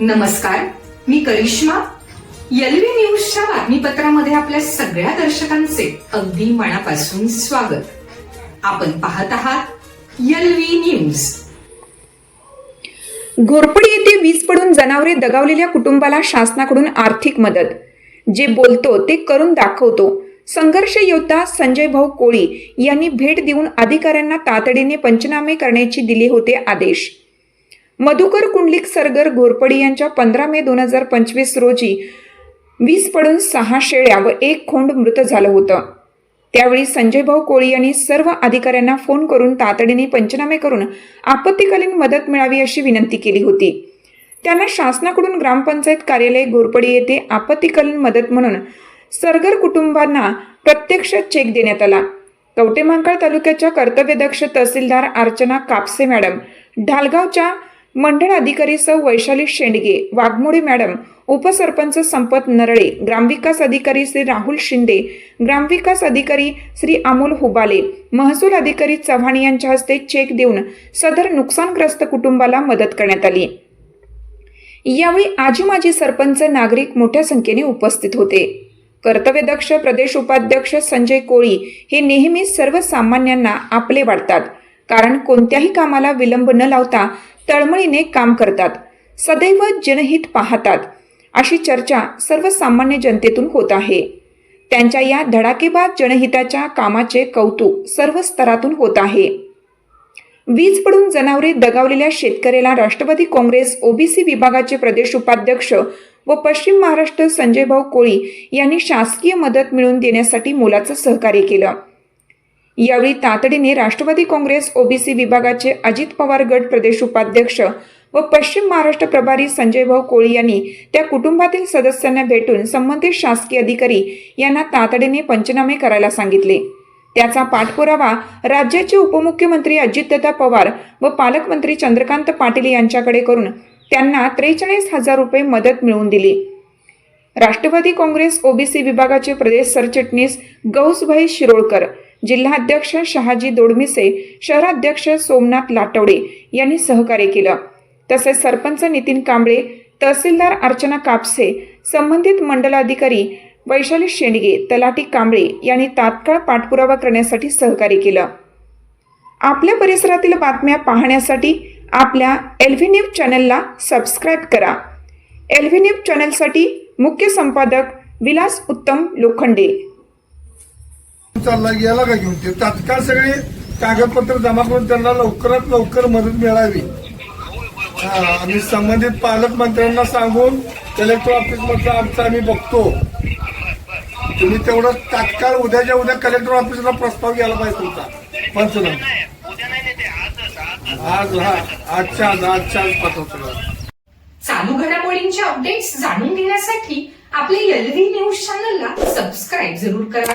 नमस्कार मी करिश्मा. एलवी न्यूजच्या बातमीपत्रामध्ये आपल्या सगळ्या दर्शकांचे अगदी मनापासून स्वागत. आपण पाहत आहात एलवी न्यूज. घोरपडी येथे वीज पडून जनावरे दगावलेल्या कुटुंबाला शासनाकडून आर्थिक मदत. जे बोलतो ते करून दाखवतो. संघर्ष योद्धा संजय भाऊ कोळी यांनी भेट देऊन अधिकाऱ्यांना तातडीने पंचनामे करण्याची दिले होते आदेश. मधुकर कुंडलिक सरगर घोरपडी यांच्या पंधरा मे दोन हजार पंचवीस रोजी वीज पडून सहा शेळ्या व एक खोंड मृत झालं होतं. त्यावेळी संजय भाऊ कोळी यांनी सर्व अधिकाऱ्यांना फोन करून तातडीने पंचनामे करून आपत्तीकालीन मदत मिळावी अशी विनंती केली होती. त्यांना शासनाकडून ग्रामपंचायत कार्यालय घोरपडी येथे आपत्तीकालीन मदत म्हणून सरगर कुटुंबांना प्रत्यक्ष चेक देण्यात आला. कवटेमांकाळ तालुक्याच्या कर्तव्यदक्ष तहसीलदार अर्चना कापसे मॅडम ढालगावच्या मंडळ अधिकारी सौ वैशाली शेंडगे वाघमोडे मॅडम उपसरपंच संपत नरळे ग्रामविकास अधिकारी श्री राहुल शिंदे ग्रामविकास अधिकारी श्री अमोल हुबाले महसूल अधिकारी चव्हाण यांच्या हस्ते चेक देऊन सदर नुकसानग्रस्त कुटुंबाला मदत करण्यात आली. यावेळी आजी माजी सरपंच नागरिक मोठ्या संख्येने उपस्थित होते. कर्तव्यदक्ष प्रदेश उपाध्यक्ष संजय कोळी हे नेहमी सर्वसामान्यांना आपले वाटतात कारण कोणत्याही कामाला विलंब न लावता तळमळीने काम करतात. सदैव जनहित पाहतात. अशी चर्चा सर्वसामान्य जनतेतून होत आहे. त्यांच्या या धडाकेबाद जनहिताच्या कामाचे कौतुक सर्व स्तरातून होत आहे. वीज पडून जनावरे दगावलेल्या शेतकऱ्याला राष्ट्रवादी काँग्रेस ओबीसी विभागाचे प्रदेश उपाध्यक्ष व पश्चिम महाराष्ट्र संजयभाऊ कोळी यांनी शासकीय मदत मिळवून देण्यासाठी मोलाचं सहकार्य केलं. यावेळी तातडीने राष्ट्रवादी काँग्रेस ओबीसी विभागाचे अजित पवार गट प्रदेश उपाध्यक्ष व पश्चिम महाराष्ट्र प्रभारी संजय भाऊ कोळी यांनी त्या कुटुंबातील सदस्यांना भेटून संबंधित शासकीय अधिकारी यांना तातडीने पंचनामे करायला सांगितले. त्याचा पाठपुरावा राज्याचे उपमुख्यमंत्री अजितदादा पवार व पालकमंत्री चंद्रकांत पाटील यांच्याकडे करून त्यांना त्रेचाळीस हजार रुपये मदत मिळवून दिली. राष्ट्रवादी काँग्रेस ओबीसी विभागाचे प्रदेश सरचिटणीस गौसभाई शिरोळकर जिल्हाध्यक्ष शहाजी दोडमिसे शहराध्यक्ष सोमनाथ लाटवडे यांनी सहकार्य केलं. तसेच सरपंच नितीन कांबळे तहसीलदार अर्चना कापसे संबंधित मंडलाधिकारी वैशाली शेंडगे तलाटी कांबळे यांनी तात्काळ पाठपुरावा करण्यासाठी सहकार्य केलं. आपल्या परिसरातील बातम्या पाहण्यासाठी आपल्या एल्व्ही न्यूज चॅनलला सबस्क्राईब करा. एल्व्ही न्यूज चॅनलसाठी मुख्य संपादक विलास उत्तम लोखंडे. चालला याला का घेऊन? ते तात्काळ सगळे कागदपत्र जमा करून त्यांना लवकरात लवकर मदत मिळावी. आम्ही संबंधित पालकमंत्र्यांना सांगून कलेक्टर ऑफिसमधला आमचा आम्ही बघतो. तुम्ही तेवढं तात्काळ उद्याच्या उद्या कलेक्टर ऑफिसला प्रस्ताव घ्यायला पाहिजे तुमचा. पंचनामा आज हा आजच्या आज आजच्या आज पाठवतो. चालू घडामोडींचे अपडेट्स जाणून घेण्यासाठी आपल्या एलव्ही न्यूज चॅनलला सबस्क्राईब जरूर करा.